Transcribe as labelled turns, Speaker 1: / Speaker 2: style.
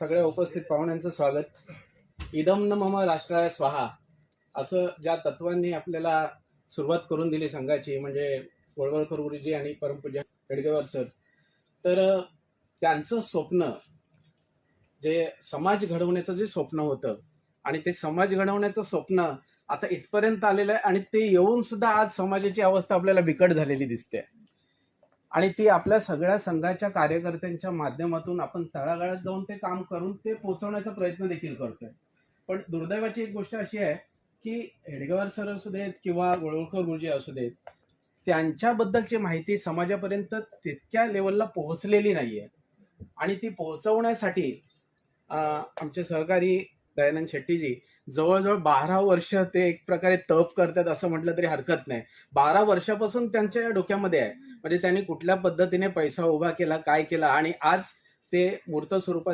Speaker 1: सगळ्या उपस्थित पाहुण्यांचं स्वागत. इदम न मम राष्ट्राय स्वाहा. असं ज्या तत्वांनी आपल्याला सुरुवात करून दिली संघाची म्हणजे वळवळकर गुरुजी आणि परमपूज्य हेडगेवार सर तर त्यांचं स्वप्न जे समाज घडवण्याचं जे स्वप्न होतं आणि ते समाज घडवण्याचं स्वप्न आता इथपर्यंत आलेलं आहे आणि ते येऊन सुद्धा आज समाजाची अवस्था आपल्याला बिकट झालेली दिसते. आणि ती आपल्या सगळ्या संघाच्या कार्यकर्त्यांच्या माध्यमातून आपण तळागाळात जाऊन ते काम करून ते पोहोचवण्याचा प्रयत्न देखील करतोय. पण दुर्दैवाची एक गोष्ट अशी आहे की हेडगेवार सर असू देत किंवा गोळवळकर गुरुजी असू देत त्यांच्याबद्दलची माहिती समाजापर्यंत तितक्या लेवलला पोहोचलेली नाहीये. आणि ती पोहोचवण्यासाठी आमचे सहकारी दयानंद शेट्टीजी जवळजवळ बारा वर्ष ते एक प्रकारे तप करतात असं म्हटलं तरी हरकत नाही. बारा वर्षापासून त्यांच्या डोक्यामध्ये आहे. म्हणजे त्यांनी कुठल्या पद्धतीने पैसा उभा केला काय केला आणि आज ते मूर्त स्वरूपात